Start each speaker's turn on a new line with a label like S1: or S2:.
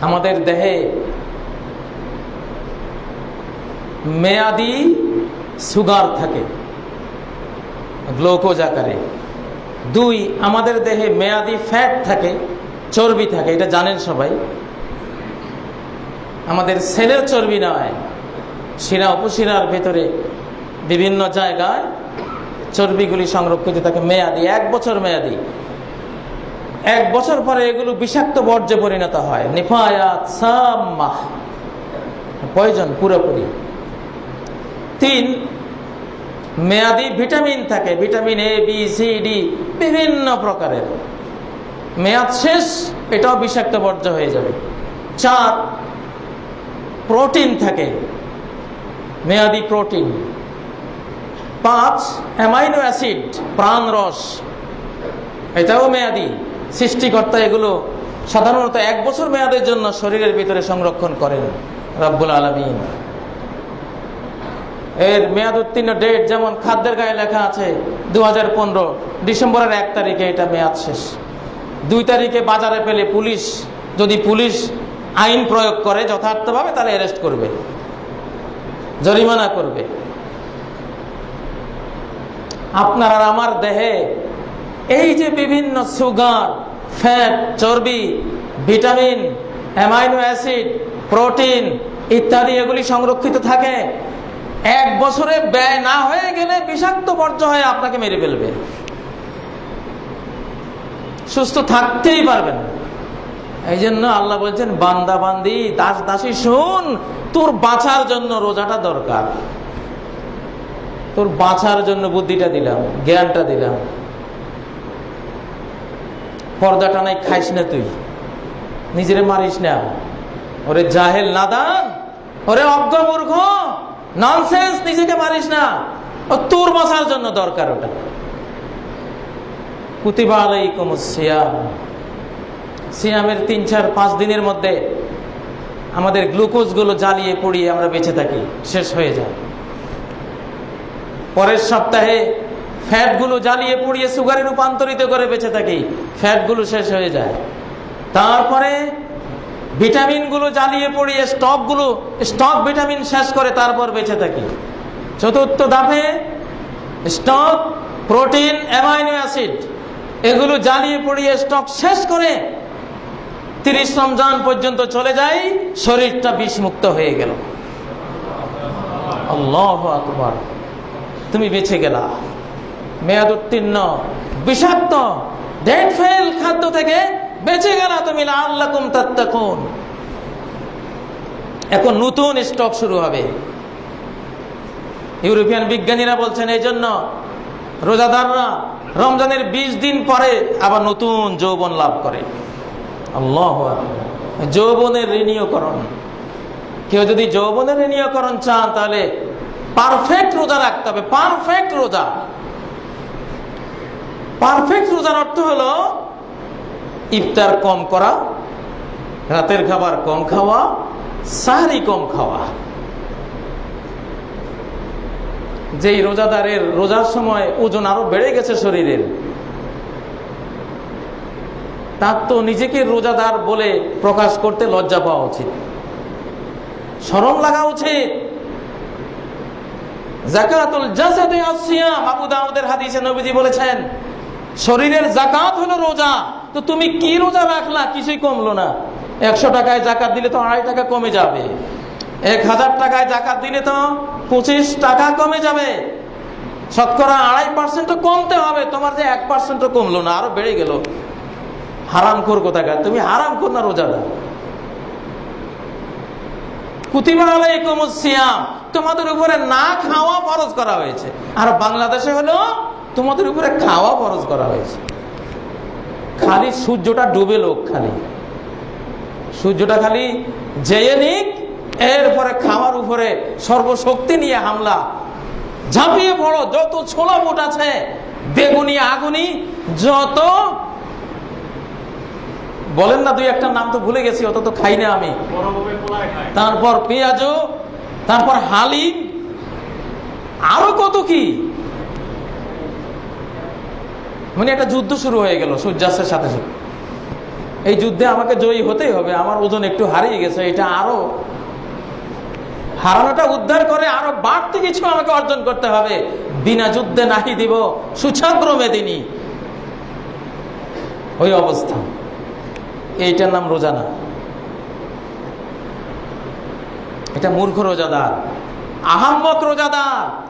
S1: আমাদের দেহে মেয়াদি সুগার থাকে, গ্লুকোজ আকারে। দুই, আমাদের দেহে মেয়াদি ফ্যাট থাকে, চর্বি থাকে, এটা জানেন সবাই। আমাদের সেলের চর্বি নয়, শিরা উপশিরার ভেতরে বিভিন্ন জায়গায় চর্বিগুলি সংরক্ষিত থাকে, মেয়াদি, এক বছর মেয়াদি। এক বছর পরে এগুলো বিষাক্ত বর্জ্যে পরিণত হয়। নিফায়াত সাম্মাহ প্রয়োজন পুরোপুরি। তিন, মেয়াদি ভিটামিন থাকে। Vitamin A B C D বিভিন্ন প্রকারের। মেয়াদ শেষ, এটাও বিষাক্ত বর্জ্য হয়ে যাবে। চার, প্রোটিন থাকে। মেয়াদি প্রোটিন। পাঁচ, অ্যামাইনো অ্যাসিড প্রাণ রস এটাও মেয়াদি। সৃষ্টিকর্তা এগুলো সাধারণত এক বছর মেয়াদের জন্য শরীরের ভিতরে সংরক্ষণ করেন রব্বুল আলমিন। এর মেয়াদ উত্তীর্ণ ডেট যেমন খাদ্যের গায়ে লেখা আছে দুহাজার পনেরো, ডিসেম্বরের এক তারিখে এটা মেয়াদ শেষ। দুই তারিখে বাজারে পেলে পুলিশ, যদি পুলিশ আইন প্রয়োগ করে যথার্থভাবে তাহলে অ্যারেস্ট করবে, জরিমানা করবে। আপনার আর আমার দেহে এই যে বিভিন্ন সুগার ফ্যাট চর্বি, ভিটামিন, অ্যামাইনো অ্যাসিড, প্রোটিন ইত্যাদি এগুলি সংরক্ষিত থাকে, এক বছরে ব্যয় না হয়ে গেলে বিষাক্ত বর্জ্য হয়ে আপনাকে মেরে ফেলবে। সুস্থ থাকতেই পারবেন। এই জন্য আল্লাহ বলছেন, বান্দা বান্দি, দাস দাসী শুন, তোর বাঁচার জন্য রোজাটা দরকার। তোর বাঁচার জন্য বুদ্ধিটা দিলাম, জ্ঞানটা দিলাম। পর্দাটা নাই খাইস না তুই। নিজেরে মারিস না। ওরে জাহেল নাদান। ওরে অজ্ঞ মূর্খ। ননসেন্স নিজেকে মারিস না। ও তোর বাঁচার জন্য দরকার ওটা। কুতিবা আলাইকুম সিয়াম। সিয়ামের তিন, চার, পাঁচ দিনের মধ্যে আমাদের গ্লুকোজগুলো জ্বালিয়ে পুড়িয়ে আমরা বেঁচে থাকি। শেষ হয়ে যায়। পরের সপ্তাহে ফ্যাটগুলো জ্বালিয়ে পুড়িয়ে সুগারে রূপান্তরিত করে বেঁচে থাকি, ফ্যাটগুলো শেষ হয়ে যায়। তারপরে ভিটামিনগুলো জ্বালিয়ে পড়িয়ে স্টকগুলো, স্টক ভিটামিন শেষ করে তারপর বেঁচে থাকি। চতুর্থ ধাপে স্টক, প্রোটিন, অ্যামাইনো অ্যাসিড, এগুলো জ্বালিয়ে পড়িয়ে স্টক শেষ করে তিরিশ রমজান পর্যন্ত চলে যায় শরীরটা বিষমুক্ত হয়ে গেল। আল্লাহ আকবর। তুমি বেঁচে গেলা। মেয়াদ উত্তীর্ণ বিষাক্ত খাদ্য থেকে বেঁচে গেলা তুমি আল্লাহ তাত্তাকুন। এখন নতুন স্টক শুরু হবে। ইউরোপিয়ান বিজ্ঞানীরা বলছেন, এই জন্য রোজাদাররা রমজানের বিশ দিন পরে আবার নতুন যৌবন লাভ করে। যৌবনের ঋণীয়করণ। কেউ যদি যৌবনের ঋণীয়করণ চান, তাহলে পারফেক্ট রোজা রাখতে হবে পারফেক্ট রোজা। পারফেক্ট রোজার অর্থ হলো ইফতার কম করা, রাতের খাবার কম খাওয়া, সাহারি কম খাওয়া। যেই রোজাদারের রোজার সময় ওজন আরও বেড়ে গেছে শরীরের, তার তো নিজেকে রোজাদার বলে প্রকাশ করতে লজ্জা পাওয়া উচিত। স্মরণ লাগা উচিত। জাকাতুল জাসাদে আসিয়াম আবু দাউদের হাদিসে নবীজি বলেছেন শরীরের জাকাত হলো রোজা। তো তুমি কি রোজা রাখলা? কিছুই কমলো না। একশো টাকায় জাকাত দিলে তো আড়াই টাকা কমে যাবে। এক হাজার টাকায় জাকাত দিলে তো পঁচিশ টাকা কমে যাবে। শতকরা আড়াই পার্সেন্ট কমতে হবে। তোমার যে এক পার্সেন্ট কমলো না, আরও বেড়ে গেল। হারাম কর কোথাকার? তুমি হারাম কর না রোজাদার? কুতিবা আলাইকুম সিয়াম। তোমাদের উপরে না খাওয়া ফরজ করা হয়েছে। আর বাংলাদেশে হলো তোমাদের উপরে খাওয়া খরচ করা হয়েছে। খালি সূর্যটা ডুবে লোক খালি। সূর্যটা খালি জেয়ে নিক, এরপরে খাওয়ার উপরে সর্বশক্তি নিয়ে হামলা। ঝাঁপিয়ে পড়ো, যত ছোলা বুট আছে, বেগুনি, আগুনি, যত বলেন না দুই একটা নাম তো ভুলে গেছি, অত তো খাই না আমি। তারপর পেঁয়াজু তারপর হালিম, আরও কত কি? মানে একটা যুদ্ধ শুরু হয়ে গেল সূর্যাস্তের সাথে সাথে। এই যুদ্ধে আমাকে জয়ী হতেই হবে, আমার ওজন একটু হারিয়ে গেছে, এটা আরও হারানোটা উদ্ধার করে আরও বাড়তি কিছু আমাকে অর্জন করতে হবে। বিনা যুদ্ধে নাহি দিব, সুছাগ্র মেদিনী। ওই অবস্থা। এইটার নাম রোজানা। এটা মূর্খ রোজাদার, আহাম্মক রোজাদার।